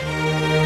Bye.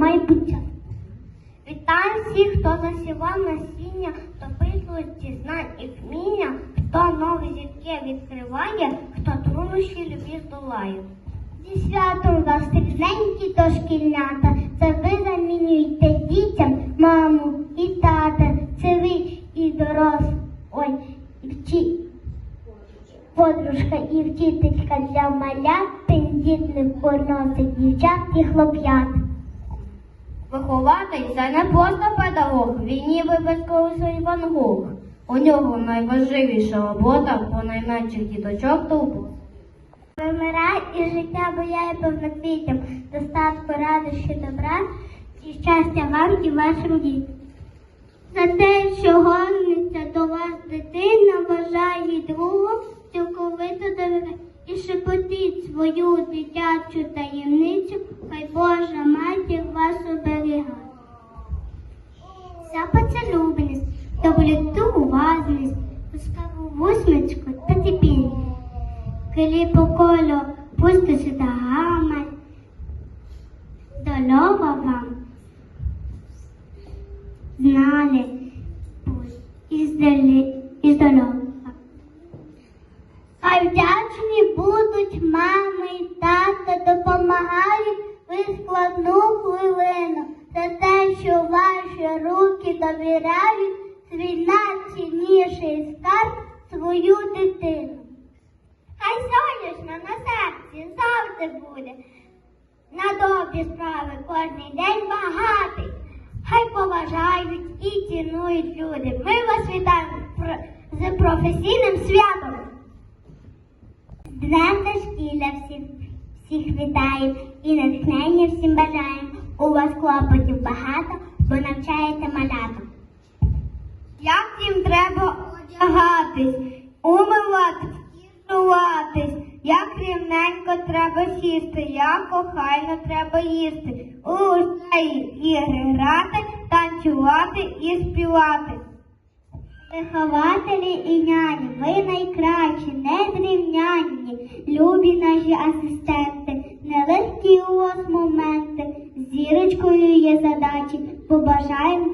майбуття. Вітаю всіх, хто засівав насіння хто писують знань і вміння, хто нові зірки відкриває, хто труднощі любі здолає. Зі святом вас різненькі дошкільнята, це ви замінюєте дітям маму і тата, це ви і дорос ой, і вчі. Подружка і вчителька для малят, пендітних хорносить дівчат і хлоп'ят. Вихователь це не просто педагог, він ніби безколосний Ван У нього найважливіша робота по найменших діточок довбу. Вимирай і життя бояє повноцвітям, достатку радощі добра і щастя вам і вашим дітям. За те, що горниться до вас дитина, вважає другу, цілковито довіряє і шепотіть свою дитячу таємницю, хай Божа матір вас оберігає. За поцелюбність, доброту уважність, пускаву вусмичку та тепінь. Крилі по колю, пустиші та гамай, здорова вам знали, пусть і здалі, і. А вдячні будуть мами і тата, допомагають ви складну хвилину за те, що ваші руки довіряють свій найцінніший скарб свою дитину. Хай сонячно на серці завжди буде. На добрі справи кожний день багатий. Хай поважають і цінують люди. Ми вас вітаємо з професійним святом. Днем дошкілля всіх, всіх вітаємо і натхнення всім бажаємо. У вас клопотів багато, бо навчаєте малята. Як їм треба одягатись, умиватись, існуватись, як рівненько треба сісти, як охайно треба їсти, у неї ігри грати, танцювати і співати. Вихователі і няні, ви найкращі, незрівнянні, наші асистенти, нелегкі у вас моменти, зірочкою є задачі, побажаємо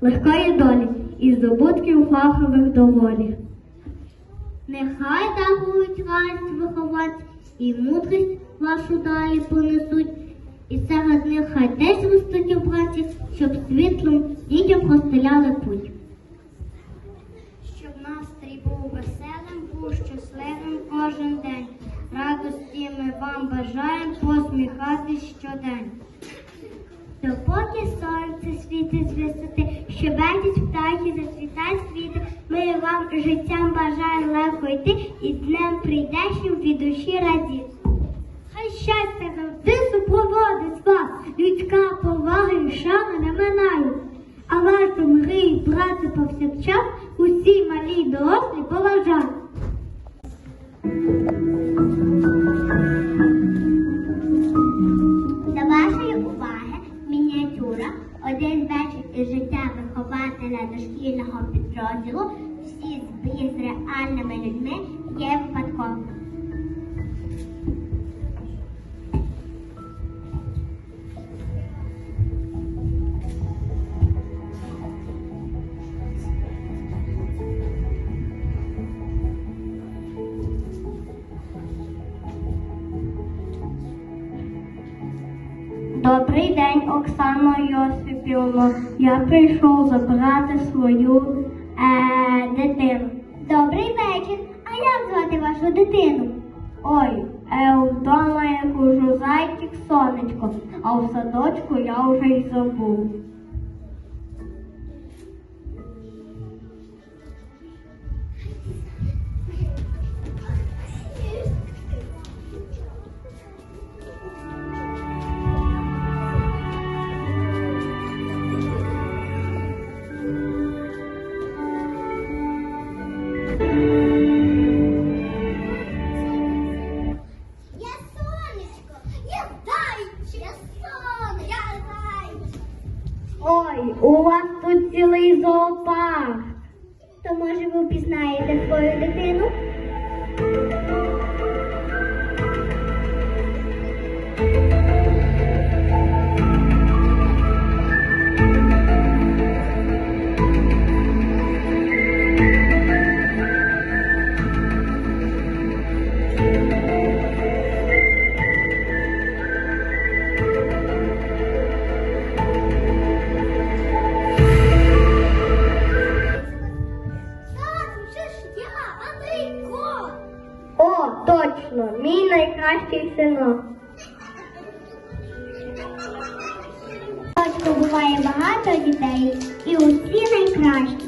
легкої долі і здобутків фахових доволі. Нехай дарують вас вихованці і мудрість вашу далі понесуть, і серед них хай десь ростуть обранці, щоб світлом дітям простеляли путь. Щоб настрій був веселим, був щасливим кожен день. Радості ми вам бажаємо посміхатись щодень. Допоки сонце світить з висоти, щебетять птахи, зацвітають світи, ми вам життям бажаємо легко йти і днем прийдешнім від душі радіти. Хай щастя завжди супроводить вас, людська повага і шана не минають, а варто мрії брати повсякчас, усі малі дорослі поважати. Один вечір із життя вихователя дошкільного підрозділу. Всі з реальними людьми є випадковим. Добрий день, Оксано Йосипівно. Я прийшов забрати свою е, дитину. Добрий вечір. А як звати вашу дитину? Точно буває багато дітей і усі найкращі.